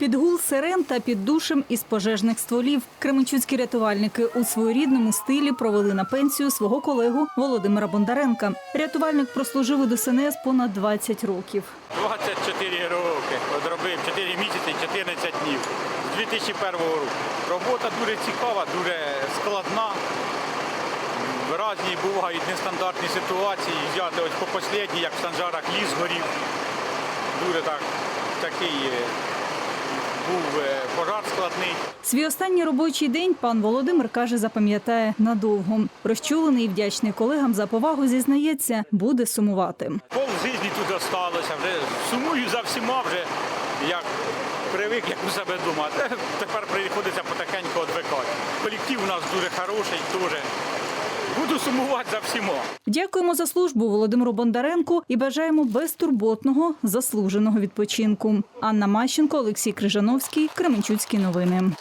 Під гул сирен та під душем із пожежних стволів кременчуцькі рятувальники у своєрідному стилі провели на пенсію свого колегу Володимира Бондаренка. Рятувальник прослужив у ДСНС понад 20 років. 24 роки одробив 4 місяці, 14 днів з 2001 року. Робота дуже цікава, дуже складна. Разні бувають нестандартні ситуації. Взяти ось по як в Санжарах ліс горів. Дуже так, такий був е, пожар складний. Свій останній робочий день пан Володимир каже, запам'ятає надовго. Розчулений і вдячний колегам за повагу зізнається, буде сумувати. Пол житті тут осталося, вже сумую за всіма вже, як привик, як у себе вдома. Те- Тепер приходиться потихеньку відвикати. Колектив у нас дуже хороший, теж. Буду сумувати за всіма. Дякуємо за службу Володимиру Бондаренку і бажаємо безтурботного заслуженого відпочинку. Анна Мащенко, Олексій Крижановський, Кременчуцькі новини.